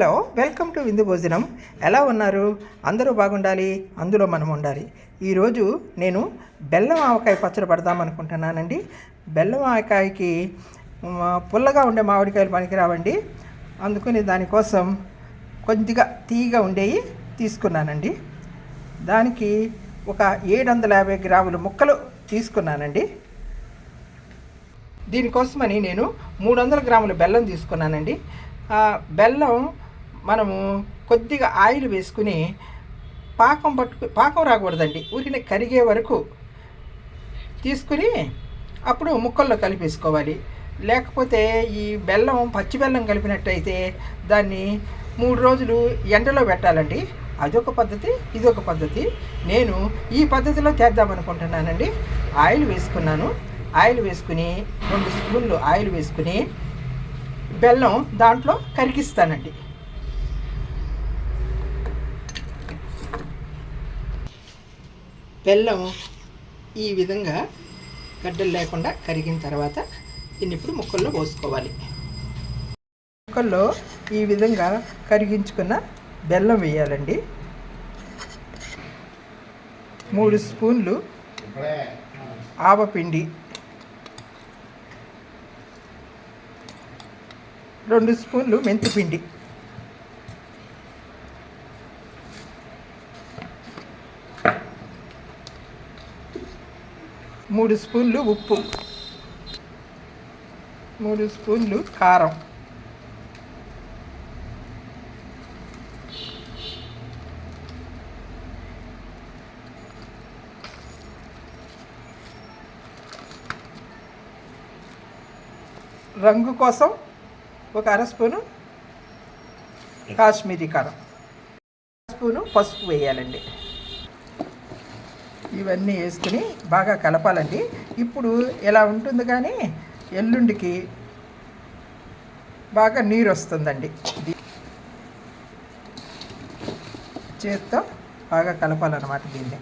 Hello welcome to విందు భోజనం. ఎలా ఉన్నారు? అందరూ బాగుండాలి? అందులో మనం ఉండాలి. ఈరోజు నేను బెల్లం ఆవకాయ పచ్చడి పడదాం అనుకుంటున్నానండి. బెల్లం ఆవకాయకి పుల్లగా ఉండే మామిడికాయలు పనికిరావండి. అందుకని దానికోసం కొద్దిగా తీయగా ఉండేవి తీసుకున్నానండి. దానికి ఒక ఏడు వందల యాభై గ్రాముల ముక్కలు తీసుకున్నానండి. దీనికోసమని నేను మూడు వందల గ్రాముల బెల్లం తీసుకున్నానండి. బెల్లం మనము కొద్దిగా ఆయిల్ వేసుకుని పాకం పట్టుకు పాకం రాకూడదండి. ఊరిని కరిగే వరకు తీసుకుని అప్పుడు ముక్కల్లో కలిపేసుకోవాలి. లేకపోతే ఈ బెల్లం పచ్చి బెల్లం కలిపినట్టయితే దాన్ని మూడు రోజులు ఎండలో పెట్టాలండి. అదొక పద్ధతి ఇదొక పద్ధతి. నేను ఈ పద్ధతిలో చేద్దామనుకుంటున్నానండి. ఆయిల్ వేసుకున్నాను. ఆయిల్ వేసుకుని రెండు స్పూన్లు ఆయిల్ వేసుకుని బెల్లం దాంట్లో కరిగిస్తానండి. బెల్లం ఈ విధంగా గడ్డలు లేకుండా కరిగిన తర్వాత దీన్ని ఇప్పుడు ముక్కల్లో పోసుకోవాలి. ముక్కల్లో ఈ విధంగా కరిగించుకున్న బెల్లం వేయాలండి. మూడు స్పూన్లు ఆవపిండి రెండు స్పూన్లు మెంతిపిండి. మూడు స్పూన్లు ఉప్పు. మూడు స్పూన్లు కారం. రంగు కోసం ఒక అర స్పూను కాశ్మీరీ కారం. స్పూను పసుపు వేయాలండి. ఇవన్నీ వేసుకుని బాగా కలపాలండి. ఇప్పుడు ఎలా ఉంటుంది కానీ ఎల్లుండికి బాగా నీరు వస్తుందండి చేత్తో బాగా కలపాలన్నమాట దీన్ని.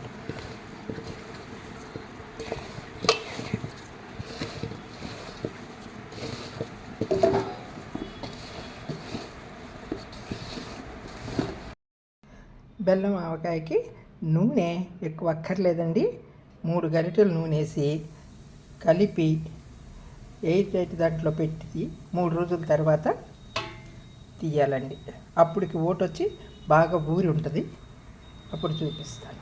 బెల్లం ఆవకాయకి నూనె ఎక్కువ అక్కర్లేదండి. మూడు గరిటెలు నూనె వేసి కలిపి ఎయిర్ టైట్ దాంట్లో పెట్టి మూడు రోజుల తర్వాత తీయాలండి. అప్పటికి ఓటు వచ్చి బాగా ఊరి ఉంటుంది. అప్పుడు చూపిస్తాను.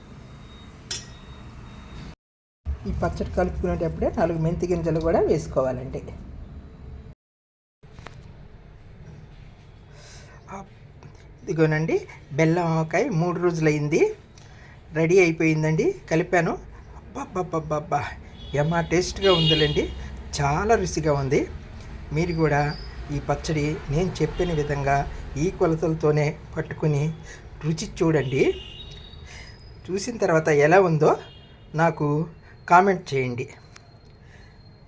ఈ పచ్చడి కలుపుకునేటప్పుడే నాలుగు మెంతి గింజలు కూడా వేసుకోవాలండి. ఇదిగోనండి బెల్లం ఆవకాయ మూడు రోజులైంది. రెడీ అయిపోయిందండి. కలిపాను. అబ్బబ్బబ్బబ్బా ఏమా టేస్ట్గా ఉందిలేండి. చాలా రుచిగా ఉంది. మీరు కూడా ఈ పచ్చడి నేను చెప్పిన విధంగా ఈ కొలతలతోనే పట్టుకుని రుచి చూడండి. చూసిన తర్వాత ఎలా ఉందో నాకు కామెంట్ చేయండి.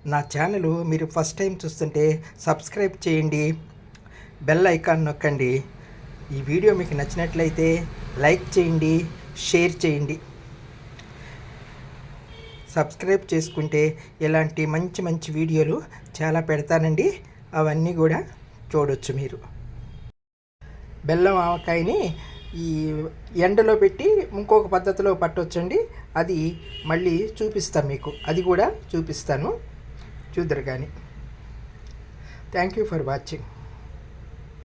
నా ఛానల్ మీరు ఫస్ట్ టైం చూస్తుంటే సబ్స్క్రైబ్ చేయండి. బెల్ ఐకాన్ నొక్కండి. ఈ వీడియో మీకు నచ్చినట్లయితే లైక్ చేయండి. షేర్ చేయండి. సబ్స్క్రైబ్ చేసుకుంటే ఇలాంటి మంచి మంచి వీడియోలు చాలా పెడతానండి. అవన్నీ కూడా చూడొచ్చు మీరు. బెల్లం ఆవకాయని ఈ ఎండలో పెట్టి ఇంకొక పద్ధతిలో పట్టొచ్చండి. అది మళ్ళీ చూపిస్తాను మీకు. అది కూడా చూపిస్తాను. చూద్దరు కానీ. Thank you for watching